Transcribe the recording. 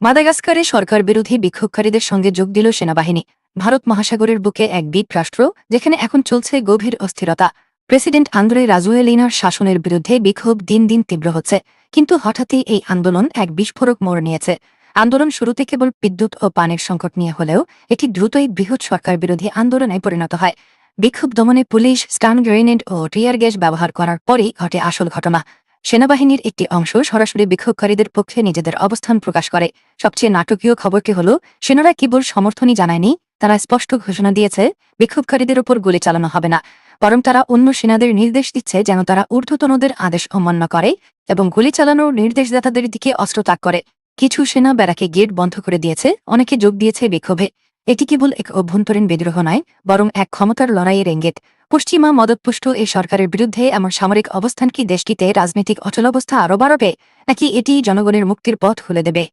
মাদাগাস্কারে সরকার বিরোধী বিক্ষোভকারীদের সঙ্গে যোগ দিল সেনাবাহিনী। ভারত মহাসাগরের বুকে এক দ্বীপ রাষ্ট্র, যেখানে এখন চলছে গভীর অস্থিরতা। প্রেসিডেন্ট আন্দ্রে রাজুয়েলিনার শাসনের বিরুদ্ধে বিক্ষোভ দিন দিন তীব্র হচ্ছে, কিন্তু হঠাৎই এই আন্দোলন এক বিস্ফোরক মোড় নিয়েছে। আন্দোলন শুরুতে কেবল বিদ্যুৎ ও পানির সংকট নিয়ে হলেও এটি দ্রুতই বৃহৎ সরকার বিরোধী আন্দোলনে পরিণত হয়। বিক্ষোভ দমনে পুলিশ, স্টান গ্রেনেড ও টিয়ার গ্যাস ব্যবহার করার পরই ঘটে আসল ঘটনা। সেনাবাহিনীর একটি অংশ সরাসরি বিক্ষোভকারীদের পক্ষে নিজেদের অবস্থান প্রকাশ করে। সবচেয়ে নাটকীয় খবরটি হল, সেনারা কেবল সমর্থনই জানায়নি, তারা স্পষ্ট ঘোষণা দিয়েছে, বিক্ষোভকারীদের ওপর গুলি চালানো হবে না। বরং তারা অন্য সেনাদের নির্দেশ দিচ্ছে যেন তারা ঊর্ধ্বতনদের আদেশ অমান্য করে এবং গুলি চালানোর নির্দেশদাতাদের দিকে অস্ত্র তাক করে। কিছু সেনা ব্যারাকে গেট বন্ধ করে দিয়েছে, অনেকে যোগ দিয়েছে বিক্ষোভে। এটি কেবল এক অভ্যন্তরীণ বিদ্রোহ নয়, বরং এক ক্ষমতার লড়াইয়ের ইঙ্গিত পশ্চিমা মদতপুষ্ট এ সরকারের বিরুদ্ধে এমন সামরিক অবস্থান কি দেশটিতে রাজনৈতিক অচলাবস্থা আরও বাড়বে, নাকি এটি জনগণের মুক্তির পথ খুলে দেবে?